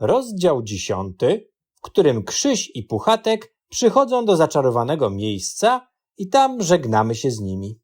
Rozdział dziesiąty, w którym Krzyś i Puchatek przychodzą do zaczarowanego miejsca i tam żegnamy się z nimi.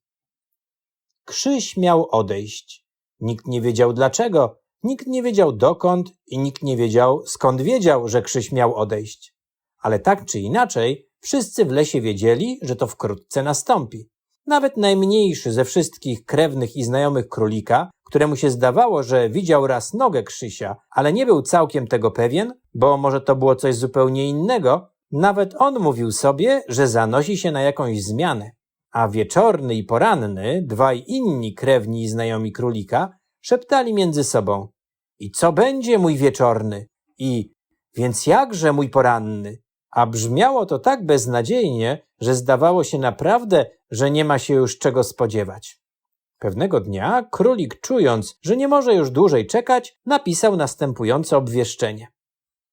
Krzyś miał odejść. Nikt nie wiedział dlaczego, nikt nie wiedział dokąd i nikt nie wiedział skąd wiedział, że Krzyś miał odejść. Ale tak czy inaczej, wszyscy w lesie wiedzieli, że to wkrótce nastąpi. Nawet najmniejszy ze wszystkich krewnych i znajomych królika, któremu się zdawało, że widział raz nogę Krzysia, ale nie był całkiem tego pewien, bo może to było coś zupełnie innego, nawet on mówił sobie, że zanosi się na jakąś zmianę. A wieczorny i poranny, dwaj inni krewni i znajomi królika, szeptali między sobą. I co będzie, mój wieczorny? I więc jakże, mój poranny? A brzmiało to tak beznadziejnie, że zdawało się naprawdę, że nie ma się już czego spodziewać. Pewnego dnia królik, czując, że nie może już dłużej czekać, napisał następujące obwieszczenie.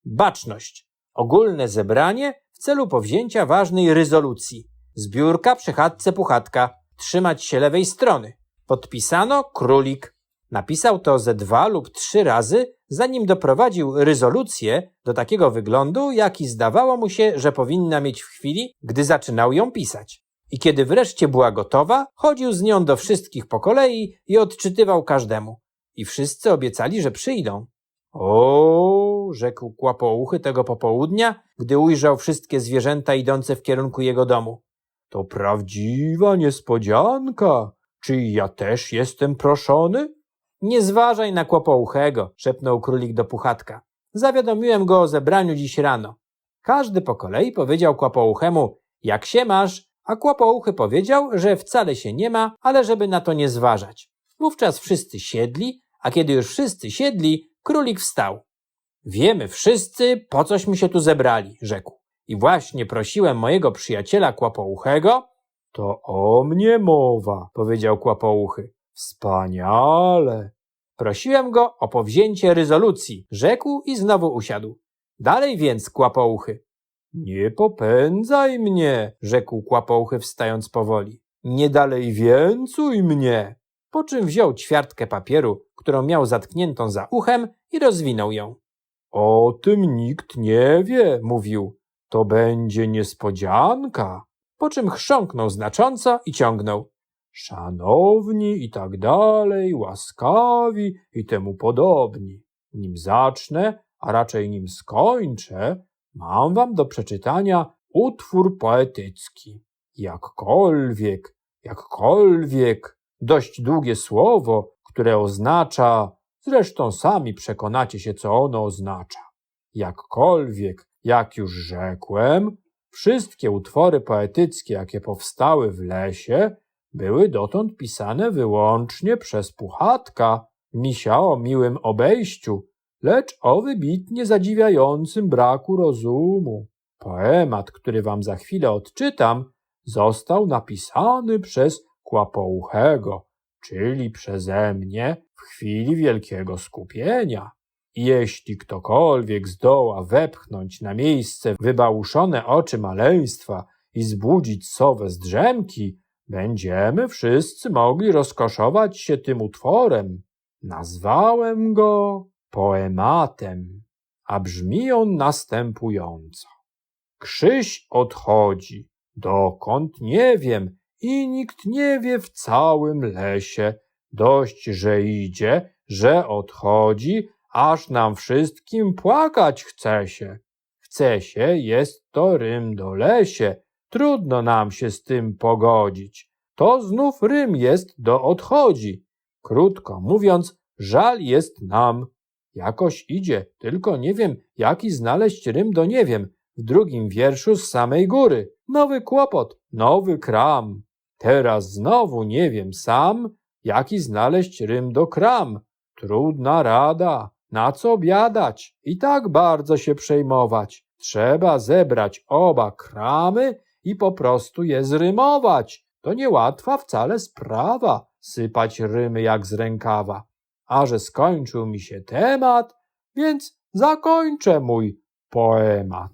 Baczność. Ogólne zebranie w celu powzięcia ważnej rezolucji. Zbiórka przy chatce Puchatka. Trzymać się lewej strony. Podpisano królik. Napisał to ze dwa lub trzy razy, zanim doprowadził rezolucję do takiego wyglądu, jaki zdawało mu się, że powinna mieć w chwili, gdy zaczynał ją pisać. I kiedy wreszcie była gotowa, chodził z nią do wszystkich po kolei i odczytywał każdemu. I wszyscy obiecali, że przyjdą. O, rzekł kłapouchy tego popołudnia, gdy ujrzał wszystkie zwierzęta idące w kierunku jego domu. To prawdziwa niespodzianka. Czy ja też jestem proszony? Nie zważaj na kłopouchego, szepnął królik do puchatka. Zawiadomiłem go o zebraniu dziś rano. Każdy po kolei powiedział kłopouchemu, jak się masz, a kłopouchy powiedział, że wcale się nie ma, ale żeby na to nie zważać. Wówczas wszyscy siedli, a kiedy już wszyscy siedli, królik wstał. Wiemy wszyscy, po cośmy się tu zebrali, rzekł. I właśnie prosiłem mojego przyjaciela kłopouchego. To o mnie mowa, powiedział kłopouchy. Wspaniale. Prosiłem go o powzięcie rezolucji, rzekł i znowu usiadł. Dalej więc, kłapouchy. Nie popędzaj mnie, rzekł kłapouchy wstając powoli. Nie dalej więcuj mnie. Po czym wziął ćwiartkę papieru, którą miał zatkniętą za uchem i rozwinął ją. O tym nikt nie wie, mówił. To będzie niespodzianka. Po czym chrząknął znacząco i ciągnął szanowni i tak dalej, łaskawi i temu podobni. Nim zacznę, a raczej nim skończę, mam wam do przeczytania utwór poetycki. Jakkolwiek, jakkolwiek, dość długie słowo, które oznacza, zresztą sami przekonacie się, co ono oznacza. Jakkolwiek, jak już rzekłem, wszystkie utwory poetyckie, jakie powstały w lesie, były dotąd pisane wyłącznie przez Puchatka, misia o miłym obejściu, lecz o wybitnie zadziwiającym braku rozumu. Poemat, który wam za chwilę odczytam, został napisany przez Kłapouchego, czyli przeze mnie w chwili wielkiego skupienia. Jeśli ktokolwiek zdoła wepchnąć na miejsce wybałuszone oczy maleństwa i zbudzić sowę z drzemki, Będziemy wszyscy mogli rozkoszować się tym utworem. Nazwałem go poematem, a brzmi on następująco. Krzyś odchodzi, dokąd nie wiem i nikt nie wie w całym lesie. Dość, że idzie, że odchodzi, aż nam wszystkim płakać chce się. Chce się, jest to rym do lesie, Trudno nam się z tym pogodzić. To znów rym jest do odchodzi. Krótko mówiąc, żal jest nam. Jakoś idzie, tylko nie wiem, jaki znaleźć rym do nie wiem. W drugim wierszu z samej góry. Nowy kłopot, nowy kram. Teraz znowu nie wiem sam, jaki znaleźć rym do kram. Trudna rada, na co biadać i tak bardzo się przejmować. Trzeba zebrać oba kramy i po prostu je zrymować. To niełatwa wcale sprawa, sypać rymy jak z rękawa. A że skończył mi się temat, więc zakończę mój poemat.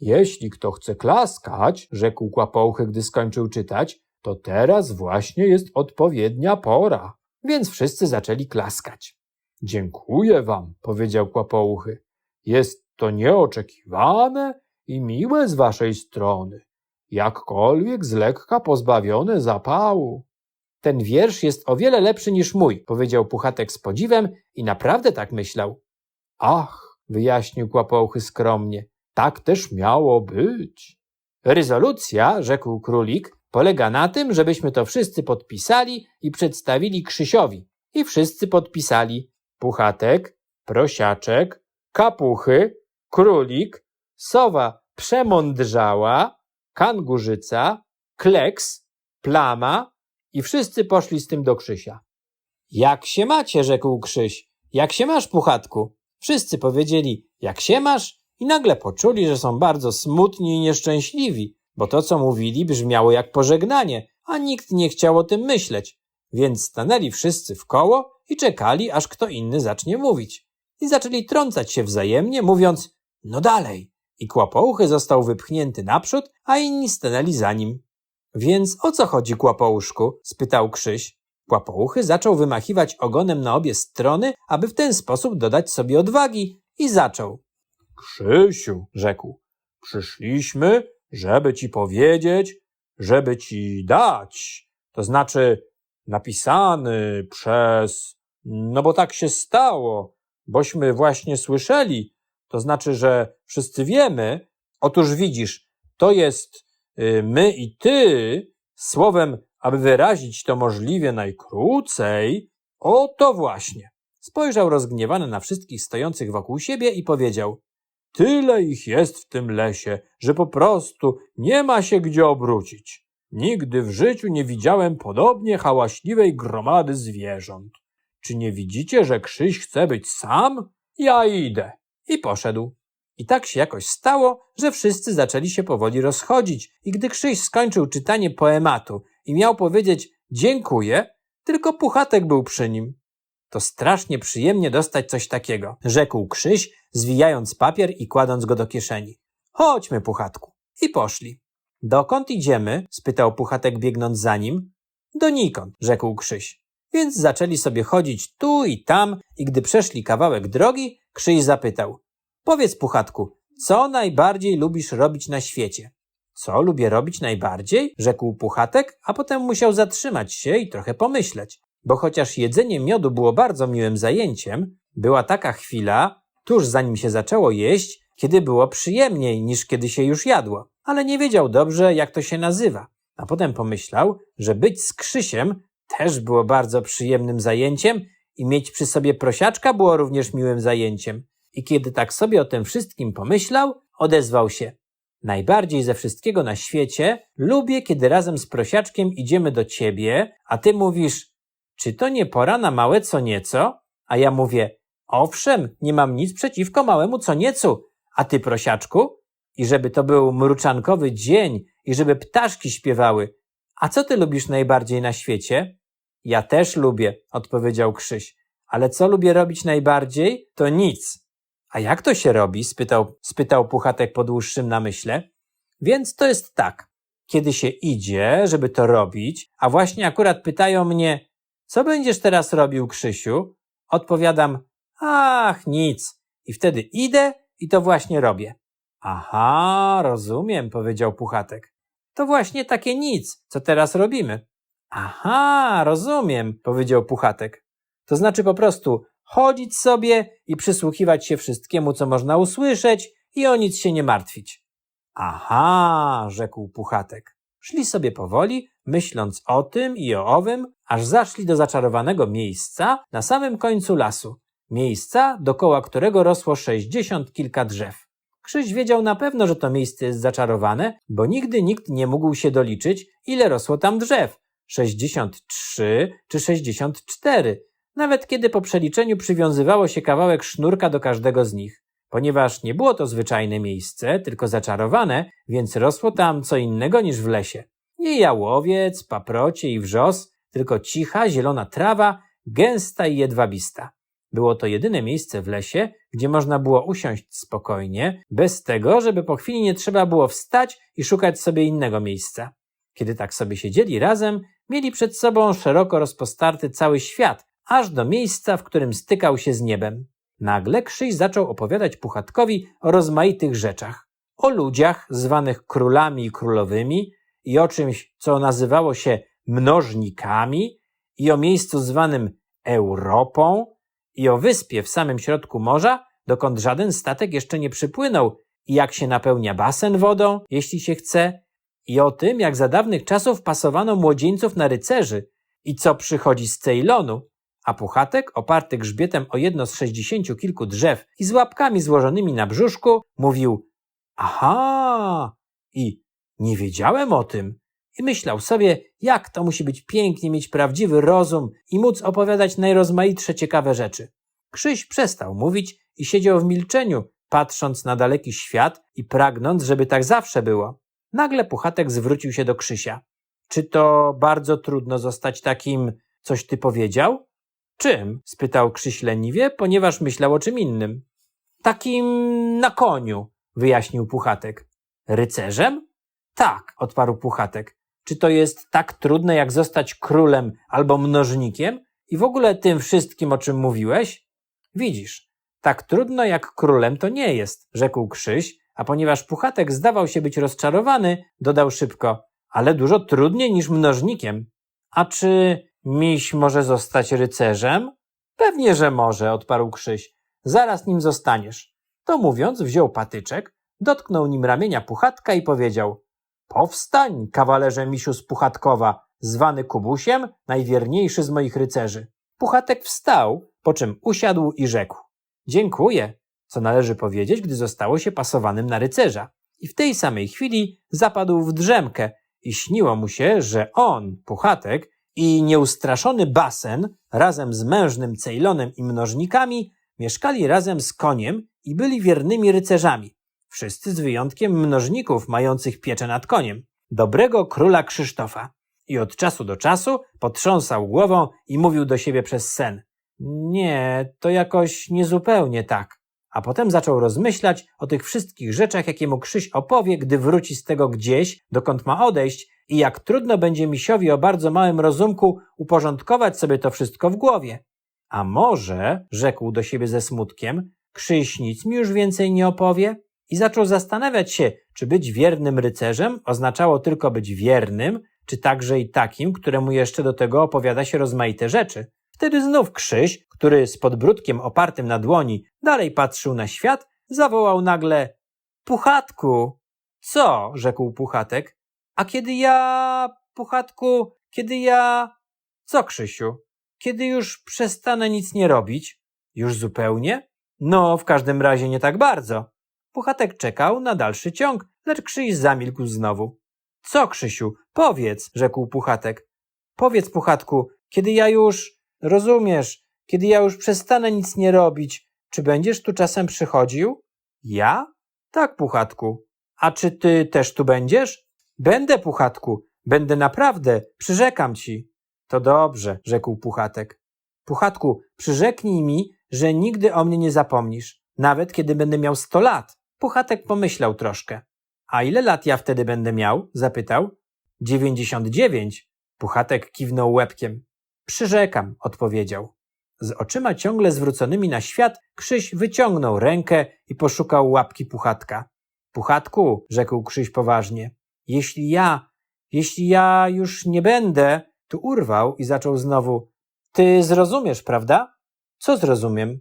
Jeśli kto chce klaskać, rzekł Kłapouchy, gdy skończył czytać, to teraz właśnie jest odpowiednia pora. Więc wszyscy zaczęli klaskać. Dziękuję wam, powiedział Kłapouchy. Jest to nieoczekiwane i miłe z waszej strony, jakkolwiek z lekka pozbawione zapału. Ten wiersz jest o wiele lepszy niż mój, powiedział Puchatek z podziwem i naprawdę tak myślał. Ach, wyjaśnił Kłapouchy skromnie, tak też miało być. Rezolucja, rzekł królik, polega na tym, żebyśmy to wszyscy podpisali i przedstawili Krzysiowi. I wszyscy podpisali. Puchatek, prosiaczek, kapuchy, królik, sowa przemądrzała, kangurzyca, kleks, plama i wszyscy poszli z tym do Krzysia. Jak się macie, rzekł Krzyś. Jak się masz, Puchatku? Wszyscy powiedzieli, jak się masz? I nagle poczuli, że są bardzo smutni i nieszczęśliwi, bo to, co mówili, brzmiało jak pożegnanie, a nikt nie chciał o tym myśleć. Więc stanęli wszyscy w koło i czekali, aż kto inny zacznie mówić. I zaczęli trącać się wzajemnie, mówiąc, no dalej. I kłopouchy został wypchnięty naprzód, a inni stanęli za nim. Więc o co chodzi, kłopouszku? spytał Krzyś. Kłopouchy zaczął wymachiwać ogonem na obie strony, aby w ten sposób dodać sobie odwagi i zaczął. Krzysiu, rzekł, przyszliśmy, żeby ci powiedzieć, żeby ci dać, to znaczy napisany przez, no bo tak się stało, bośmy właśnie słyszeli, to znaczy, że wszyscy wiemy, otóż widzisz, to jest y, my i ty, słowem, aby wyrazić to możliwie najkrócej, o to właśnie. Spojrzał rozgniewany na wszystkich stojących wokół siebie i powiedział: Tyle ich jest w tym lesie, że po prostu nie ma się gdzie obrócić. Nigdy w życiu nie widziałem podobnie hałaśliwej gromady zwierząt. Czy nie widzicie, że Krzyś chce być sam? Ja idę. I poszedł. I tak się jakoś stało, że wszyscy zaczęli się powoli rozchodzić, i gdy Krzyś skończył czytanie poematu i miał powiedzieć dziękuję, tylko Puchatek był przy nim. To strasznie przyjemnie dostać coś takiego, rzekł Krzyś, zwijając papier i kładąc go do kieszeni. Chodźmy, Puchatku. I poszli. Dokąd idziemy? spytał Puchatek biegnąc za nim. Donikąd, rzekł Krzyś. Więc zaczęli sobie chodzić tu i tam i gdy przeszli kawałek drogi, Krzyś zapytał. Powiedz, Puchatku, co najbardziej lubisz robić na świecie? Co lubię robić najbardziej? rzekł Puchatek, a potem musiał zatrzymać się i trochę pomyśleć. Bo chociaż jedzenie miodu było bardzo miłym zajęciem, była taka chwila, tuż zanim się zaczęło jeść, kiedy było przyjemniej niż kiedy się już jadło, ale nie wiedział dobrze, jak to się nazywa. A potem pomyślał, że być z Krzysiem też było bardzo przyjemnym zajęciem i mieć przy sobie prosiaczka było również miłym zajęciem. I kiedy tak sobie o tym wszystkim pomyślał, odezwał się. Najbardziej ze wszystkiego na świecie lubię, kiedy razem z prosiaczkiem idziemy do ciebie, a ty mówisz, czy to nie pora na małe co nieco? A ja mówię, owszem, nie mam nic przeciwko małemu co niecu. A ty, prosiaczku? I żeby to był mruczankowy dzień i żeby ptaszki śpiewały. A co ty lubisz najbardziej na świecie? Ja też lubię, odpowiedział Krzyś. Ale co lubię robić najbardziej? To nic. A jak to się robi? spytał, spytał Puchatek po dłuższym namyśle. Więc to jest tak. Kiedy się idzie, żeby to robić, a właśnie akurat pytają mnie, co będziesz teraz robił, Krzysiu? Odpowiadam, ach, nic. I wtedy idę i to właśnie robię. Aha, rozumiem, powiedział Puchatek. To właśnie takie nic, co teraz robimy. Aha, rozumiem, powiedział Puchatek. To znaczy po prostu chodzić sobie i przysłuchiwać się wszystkiemu, co można usłyszeć i o nic się nie martwić. Aha, rzekł Puchatek. Szli sobie powoli, myśląc o tym i o owym, aż zaszli do zaczarowanego miejsca na samym końcu lasu. Miejsca, dokoła którego rosło sześćdziesiąt kilka drzew. Krzyś wiedział na pewno, że to miejsce jest zaczarowane, bo nigdy nikt nie mógł się doliczyć, ile rosło tam drzew. 63 czy 64, nawet kiedy po przeliczeniu przywiązywało się kawałek sznurka do każdego z nich. Ponieważ nie było to zwyczajne miejsce, tylko zaczarowane, więc rosło tam co innego niż w lesie. Nie jałowiec, paprocie i wrzos, tylko cicha, zielona trawa, gęsta i jedwabista. Było to jedyne miejsce w lesie, gdzie można było usiąść spokojnie, bez tego, żeby po chwili nie trzeba było wstać i szukać sobie innego miejsca. Kiedy tak sobie siedzieli razem, mieli przed sobą szeroko rozpostarty cały świat, aż do miejsca, w którym stykał się z niebem. Nagle Krzyś zaczął opowiadać Puchatkowi o rozmaitych rzeczach. O ludziach zwanych królami i królowymi i o czymś, co nazywało się mnożnikami i o miejscu zwanym Europą i o wyspie w samym środku morza, dokąd żaden statek jeszcze nie przypłynął i jak się napełnia basen wodą, jeśli się chce, i o tym, jak za dawnych czasów pasowano młodzieńców na rycerzy i co przychodzi z Ceylonu, a Puchatek, oparty grzbietem o jedno z sześćdziesięciu kilku drzew i z łapkami złożonymi na brzuszku, mówił Aha! I nie wiedziałem o tym. I myślał sobie, jak to musi być pięknie mieć prawdziwy rozum i móc opowiadać najrozmaitsze ciekawe rzeczy. Krzyś przestał mówić i siedział w milczeniu, patrząc na daleki świat i pragnąc, żeby tak zawsze było. Nagle Puchatek zwrócił się do Krzysia. Czy to bardzo trudno zostać takim, coś ty powiedział? Czym? spytał Krzyś leniwie, ponieważ myślał o czym innym. Takim na koniu, wyjaśnił Puchatek. Rycerzem? Tak, odparł Puchatek. Czy to jest tak trudne, jak zostać królem albo mnożnikiem? I w ogóle tym wszystkim, o czym mówiłeś? Widzisz, tak trudno jak królem to nie jest, rzekł Krzyś, a ponieważ Puchatek zdawał się być rozczarowany, dodał szybko, ale dużo trudniej niż mnożnikiem. A czy miś może zostać rycerzem? Pewnie, że może, odparł Krzyś. Zaraz nim zostaniesz. To mówiąc, wziął patyczek, dotknął nim ramienia Puchatka i powiedział Powstań, kawalerze misiu z Puchatkowa, zwany Kubusiem, najwierniejszy z moich rycerzy. Puchatek wstał, po czym usiadł i rzekł Dziękuję, co należy powiedzieć, gdy zostało się pasowanym na rycerza. I w tej samej chwili zapadł w drzemkę i śniło mu się, że on, Puchatek, i nieustraszony basen razem z mężnym Ceylonem i mnożnikami mieszkali razem z koniem i byli wiernymi rycerzami. Wszyscy z wyjątkiem mnożników mających pieczę nad koniem. Dobrego króla Krzysztofa. I od czasu do czasu potrząsał głową i mówił do siebie przez sen. Nie, to jakoś niezupełnie tak. A potem zaczął rozmyślać o tych wszystkich rzeczach, jakie mu Krzyś opowie, gdy wróci z tego gdzieś, dokąd ma odejść i jak trudno będzie misiowi o bardzo małym rozumku uporządkować sobie to wszystko w głowie. A może, rzekł do siebie ze smutkiem, Krzyś nic mi już więcej nie opowie? I zaczął zastanawiać się, czy być wiernym rycerzem oznaczało tylko być wiernym, czy także i takim, któremu jeszcze do tego opowiada się rozmaite rzeczy. Wtedy znów Krzyś, który z podbródkiem opartym na dłoni dalej patrzył na świat, zawołał nagle Puchatku! Co? rzekł Puchatek. A kiedy ja, Puchatku, kiedy ja... Co, Krzysiu? Kiedy już przestanę nic nie robić? Już zupełnie? No, w każdym razie nie tak bardzo. Puchatek czekał na dalszy ciąg, lecz Krzyś zamilkł znowu. Co, Krzysiu? Powiedz, rzekł Puchatek. Powiedz, Puchatku, kiedy ja już, rozumiesz, kiedy ja już przestanę nic nie robić, czy będziesz tu czasem przychodził? Ja? Tak, Puchatku. A czy ty też tu będziesz? Będę, Puchatku, będę naprawdę, przyrzekam ci. To dobrze, rzekł Puchatek. Puchatku, przyrzeknij mi, że nigdy o mnie nie zapomnisz, nawet kiedy będę miał sto lat. Puchatek pomyślał troszkę. A ile lat ja wtedy będę miał? zapytał. Dziewięćdziesiąt dziewięć. Puchatek kiwnął łebkiem. Przyrzekam, odpowiedział. Z oczyma ciągle zwróconymi na świat, Krzyś wyciągnął rękę i poszukał łapki Puchatka. Puchatku, rzekł Krzyś poważnie, jeśli ja, jeśli ja już nie będę, tu urwał i zaczął znowu. Ty zrozumiesz, prawda? Co zrozumiem?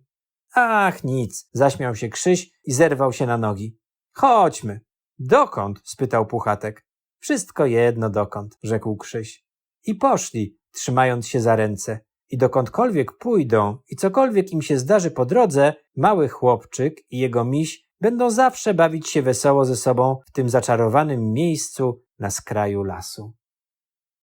Ach, nic, zaśmiał się Krzyś i zerwał się na nogi. Chodźmy. Dokąd? spytał Puchatek. Wszystko jedno dokąd, rzekł Krzyś. I poszli, trzymając się za ręce. I dokądkolwiek pójdą i cokolwiek im się zdarzy po drodze, mały chłopczyk i jego miś będą zawsze bawić się wesoło ze sobą w tym zaczarowanym miejscu na skraju lasu.